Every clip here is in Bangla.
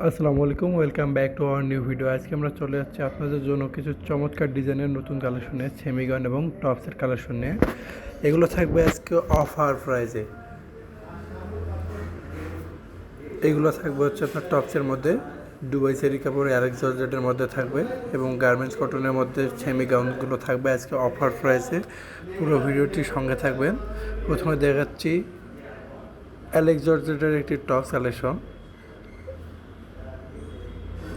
আসসালামু আলাইকুম, welcome back to our new video. আজকে আমরা চলে যাচ্ছি আপনাদের জন্য কিছু চমৎকার ডিজাইনের নতুন কালেকশনে সেমিগন এবং টপসের কালেকশন এগুলো থাকবে আজকে অফার প্রাইজে এগুলো থাকবে হচ্ছে আপনার টপসের মধ্যে, দুবাই সেরি কাপড় অ্যালেক্স জর্জেটের মধ্যে থাকবে এবং গার্মেন্টস কটনের মধ্যে সেমি গাউনগুলো থাকবে আজকে অফার প্রাইসে। পুরো ভিডিওটি সঙ্গে থাকবেন। প্রথমে দেখাচ্ছি অ্যালেক্স জর্জেটের একটি টপস কালেকশন।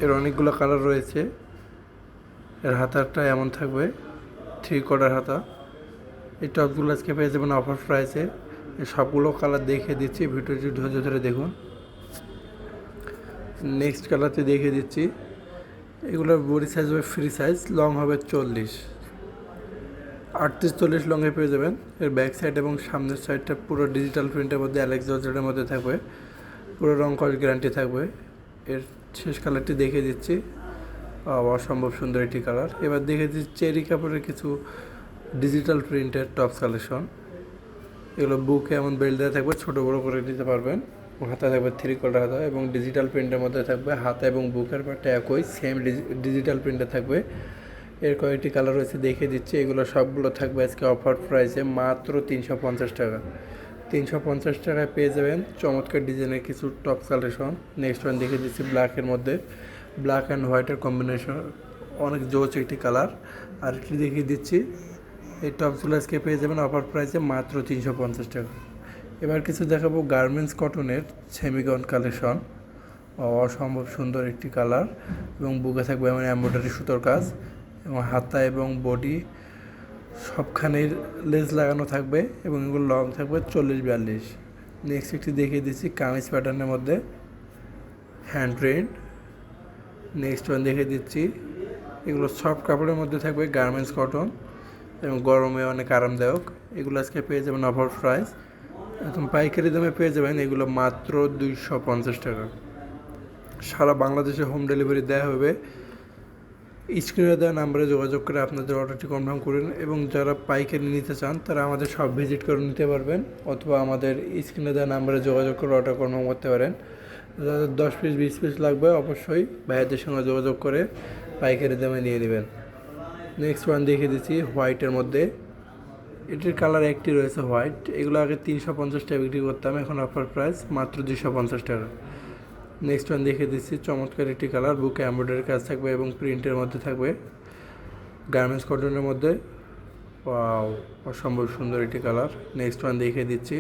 এর অনেকগুলো কালার রয়েছে। এর হাতারটা এমন থাকবে থ্রি কোয়ার্টার হাতা। এই টপগুলো আজকে পেয়ে যাবেন অফার প্রাইসে সবগুলো কালার দেখে দিচ্ছি, ভিডিওটি ধৈর্য ধরে দেখুন। নেক্সট কালারটি দেখে দিচ্ছি। এগুলোর বডি সাইজ হবে ফ্রি সাইজ লং হবে চল্লিশ। আটত্রিশ, চল্লিশ লংয়ে পেয়ে যাবেন। এর ব্যাক সাইড এবং সামনের সাইডটা পুরো ডিজিটাল প্রিন্টের মধ্যে অ্যালেক্স জর্জেটের মধ্যে থাকবে। পুরো রং করার গ্যারান্টি থাকবে। এর শেষ কালারটি দেখে দিচ্ছি। অসম্ভব সুন্দর একটি কালার এবার দেখে দিচ্ছি চেরি কাপড়ের কিছু ডিজিটাল প্রিন্টের টপস কালেকশন এগুলো বুকে এমন বেল্ট দেওয়া থাকবে, ছোটো বড়ো করে নিতে পারবেন। হাতা থাকবে থ্রি কোয়ার্টার হাতা এবং ডিজিটাল প্রিন্টের মধ্যে থাকবে হাতা এবং বুকের পার্টটা একই সেম ডিজিটাল প্রিন্টে থাকবে। এর কয়েকটি কালার রয়েছে দেখে দিচ্ছি। এগুলো সবগুলো থাকবে আজকে অফার প্রাইসে মাত্র তিনশো পঞ্চাশ টাকা। তিনশো পঞ্চাশ টাকায় পেয়ে যাবেন চমৎকার ডিজাইনের কিছু টপ কালেকশন নেক্সট ওয়ান দেখে দিচ্ছি ব্ল্যাকের মধ্যে। ব্ল্যাক অ্যান্ড হোয়াইটের কম্বিনেশন অনেক জোচ একটি কালার। আর একটি দেখিয়ে দিচ্ছি, এই টপসগুলো আজকে পেয়ে যাবেন অফার প্রাইসে মাত্র তিনশো পঞ্চাশ টাকা। এবার কিছু দেখাবো গার্মেন্টস কটনের সেমিগন কালেকশন অসম্ভব সুন্দর একটি কালার এবং বুকে থাকবে এমন এম্ব্রয়ডারি সুতোর কাজ এবং হাতা এবং বডি সবখানের লেজ লাগানো থাকবে এবং এগুলো লং থাকবে চল্লিশ বিয়াল্লিশ। নেক্সট একটি দেখিয়ে দিচ্ছি কামিজ প্যাটার্নের মধ্যে হ্যান্ড প্রিন্ট নেক্সট ওয়ান দেখিয়ে দিচ্ছি এগুলো সফট কাপড়ের মধ্যে থাকবে গার্মেন্টস কটন এবং গরমে অনেক আরামদায়ক। এগুলো আজকে পেয়ে যাবেন অফার প্রাইস একদম পাইকারি দামে পেয়ে যাবেন এগুলো মাত্র দুইশো পঞ্চাশ টাকা। সারা বাংলাদেশে হোম ডেলিভারি দেওয়া হবে স্ক্রিনে দেওয়া নাম্বারে যোগাযোগ করে আপনাদের অর্ডারটি কনফার্ম করুন এবং যারা পাইকারি নিতে চান, তারা আমাদের সব ভিজিট করে নিতে পারবেন অথবা আমাদের স্ক্রিনে দেওয়া নাম্বারে যোগাযোগ করে অর্ডার কনফার্ম করতে পারেন। যাদের দশ পিস বিশ পিস লাগবে, অবশ্যই ভাইয়াদের সঙ্গে যোগাযোগ করে পাইকারি দামে নিয়ে নেবেন। নেক্সট ওয়ান দেখিয়ে দিচ্ছি হোয়াইটের মধ্যে। এটির কালার একটি রয়েছে হোয়াইট এগুলো আগে তিনশো পঞ্চাশ টাকা বিক্রি করতাম, এখন অফার প্রাইস মাত্র দুশো পঞ্চাশ টাকা। নেক্সট ওয়ান দেখিয়ে দিচ্ছি, চমৎকার একটি কালার বুকে এমব্রয়ডারি কাজ থাকবে এবং প্রিন্টের মধ্যে থাকবে। গার্মেন্টস কটনের মধ্যে। ওয়াও অসম্ভব সুন্দর একটি কালার নেক্সট ওয়ান দেখিয়ে দিচ্ছি।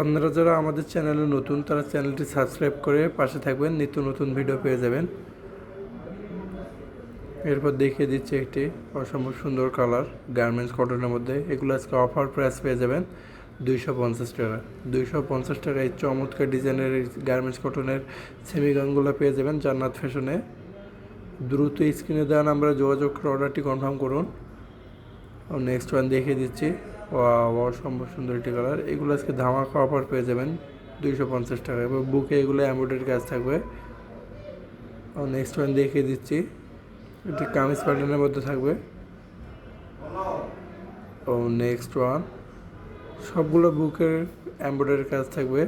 আপনারা যারা আমাদের চ্যানেলে নতুন, তারা চ্যানেলটি সাবস্ক্রাইব করে পাশে থাকবেন, নিত্য নতুন ভিডিও পেয়ে যাবেন। এরপর দেখিয়ে দিচ্ছি একটি অসম্ভব সুন্দর কালার গার্মেন্টস কটনের মধ্যে। এগুলো আজকে অফার প্রাইস পেয়ে যাবেন। দুইশো পঞ্চাশ টাকা। দুইশো পঞ্চাশ টাকা এই চমৎকার ডিজাইনের গার্মেন্টস কটনের সেমিগানগুলো পেয়ে যাবেন জান্নাত ফ্যাশনে দ্রুত স্ক্রিনে দেওয়া নাম্বারে যোগাযোগ করে অর্ডারটি কনফার্ম করুন। নেক্সট ওয়ান দেখিয়ে দিচ্ছি। অসম্ভব সুন্দর একটি কালার এগুলো আজকে ধামাকা অফার পেয়ে যাবেন দুইশো পঞ্চাশ টাকা এবং বুকে এগুলো এমব্রয়ডারি কাজ থাকবে। নেক্সট ওয়ান দেখিয়ে দিচ্ছি। এটি কামিজ প্যাটার্নের মধ্যে থাকবে। ও নেক্সট ওয়ান সবগুলো বুকের এমব্রয়ডারি কাজ থাকবে।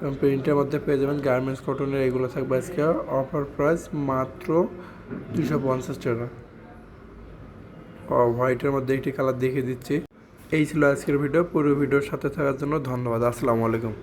এবং প্রিন্টের মধ্যে পেয়ে যাবেন গার্মেন্টস কটনের এগুলো থাকবে আজকে। অফার প্রাইস মাত্র দুশো পঞ্চাশ টাকা। ও হোয়াইটের মধ্যে একটি কালার দেখিয়ে দিচ্ছি। এই ছিল আজকের ভিডিও পুরো ভিডিওর সাথে থাকার জন্য ধন্যবাদ। আসসালামু আলাইকুম।